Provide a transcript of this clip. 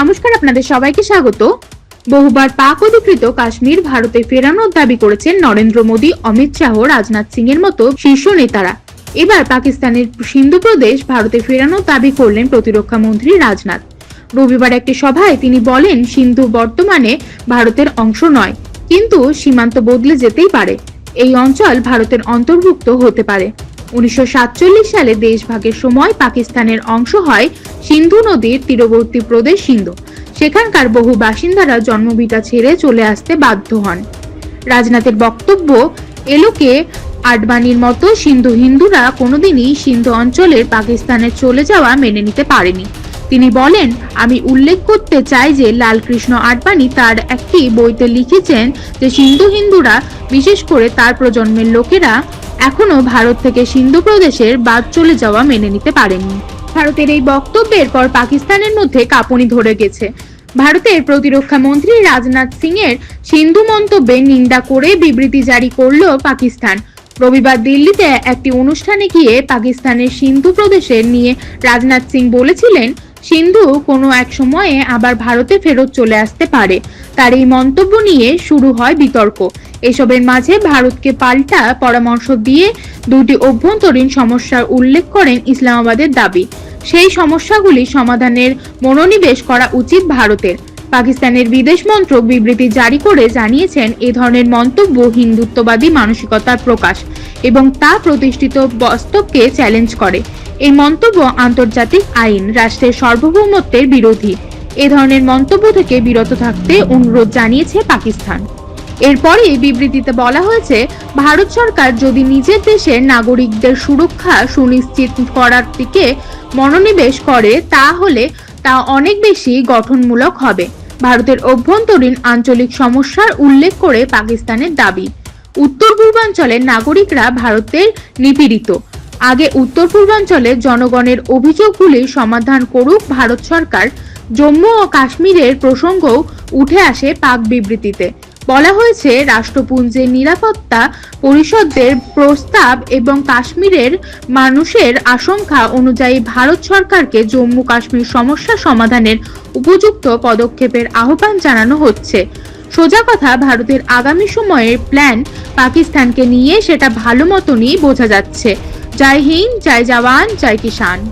নমস্কার, আপনাদের সবাইকে স্বাগত। বহুবার পাক অধিকৃত কাশ্মীর ভারতে ফেরানোর দাবি করেছেন নরেন্দ্র মোদী, অমিত শাহ রাজনাথ সিং এর মতো শীর্ষ নেতারা। এবার পাকিস্তানের সিন্ধু প্রদেশ ভারতে ফেরানোর দাবি করলেন প্রতিরক্ষা মন্ত্রী রাজনাথ। রবিবার একটি সভায় তিনি বলেন, সিন্ধু বর্তমানে ভারতের অংশ নয়, কিন্তু সীমান্ত বদলে যেতেই পারে। এই অঞ্চল ভারতের অন্তর্ভুক্ত হতে পারে। উনিশশো সাতচল্লিশ সালে দেশভাগের সময় পাকিস্তানের অংশ হয় সিন্ধু নদীর তীরবর্তী প্রদেশ সিন্ধু। সেখানকার বহু বাসিন্দারা জন্মভিটা ছেড়ে চলে আসতে বাধ্য হন। রাজনাথের বক্তব্য, এলোকে আডবাণীর মতো সিন্ধু হিন্দুরা কোনোদিনই সিন্ধু অঞ্চলের পাকিস্তানে চলে যাওয়া মেনে নিতে পারেনি। তিনি বলেন, আমি উল্লেখ করতে চাই যে লালকৃষ্ণ আডবাণী তার একটি বইতে লিখেছেন যে সিন্ধু হিন্দুরা, বিশেষ করে তার প্রজন্মের লোকেরা এখনও ভারত থেকে সিন্ধু প্রদেশের বাদ চলে যাওয়া মেনে নিতে পারেননি ভারতের এই বক্তব্যের পর পাকিস্তানের মধ্যে কাঁপুনি ধরে গেছে। ভারতের প্রতিরক্ষা মন্ত্রী রাজনাথ সিং এর সিন্ধু মন্তব্যের নিন্দা করে বিবৃতি জারি করল পাকিস্তান। রবিবার দিল্লিতে একটি অনুষ্ঠানে গিয়ে পাকিস্তানের সিন্ধু প্রদেশের নিয়ে রাজনাথ সিং বলেছিলেন সিন্ধু কোনো এক সময়ে আবার ভারতে ফেরত চলে আসতে পারে। তার এই মন্তব্য নিয়ে শুরু হয় বিতর্ক। এসবের মাঝে ভারতকে পাল্টা পরামর্শ দিয়ে দুটি অভ্যন্তরীণ সমস্যার উল্লেখ করেন ইসলামাবাদের দাবি। সেই সমস্যাগুলি সমাধানের মনোনিবেশ করা উচিত ভারতের। পাকিস্তানের বিদেশ মন্ত্রক বিবৃতি জারি করে জানিয়েছেন, এ ধরনের মন্তব্য হিন্দুত্ববাদী মানসিকতার প্রকাশ এবং তা প্রতিষ্ঠিত বাস্তবকে চ্যালেঞ্জ করে। এই মন্তব্য আন্তর্জাতিক আইন, রাষ্ট্রের সার্বভৌমত্বের বিরোধী। এ ধরনের মন্তব্য থেকে বিরত থাকতে অনুরোধ জানিয়েছে পাকিস্তান। এরপরই বিবৃতিতে বলা হয়েছে, ভারত সরকার যদি নিজের দেশের নাগরিকদের সুরক্ষা সুনিশ্চিত করার দিকে মনোনিবেশ করে, তাহলে তা অনেক বেশি গঠনমূলক হবে। ভারতের অভ্যন্তরীণ আঞ্চলিক সমস্যার উল্লেখ করে পাকিস্তানের দাবি উত্তর পূর্বাঞ্চলের নাগরিকরা ভারতের নিপীড়িত। আগে উত্তর পূর্বাঞ্চলের জনগণের অভিযোগগুলি সমাধান করুক ভারত সরকার, জম্মু ও কাশ্মীরের প্রসঙ্গও উঠে আসে পাক বিবৃতিতে। বলা হয়েছে, রাষ্ট্রপুঞ্জের নিরাপত্তা পরিষদের প্রস্তাব এবং কাশ্মীরের মানুষের আশঙ্কা অনুযায়ী ভারত সরকারকে জম্মু কাশ্মীর সমস্যা সমাধানের উপযুক্ত পদক্ষেপের আহ্বান জানানো হচ্ছে। সোজা কথা, ভারতের আগামী সময়ের প্ল্যান পাকিস্তানকে নিয়ে সেটা ভালো মতনই বোঝা যাচ্ছে। जय हिंद जय जवान जय किसान।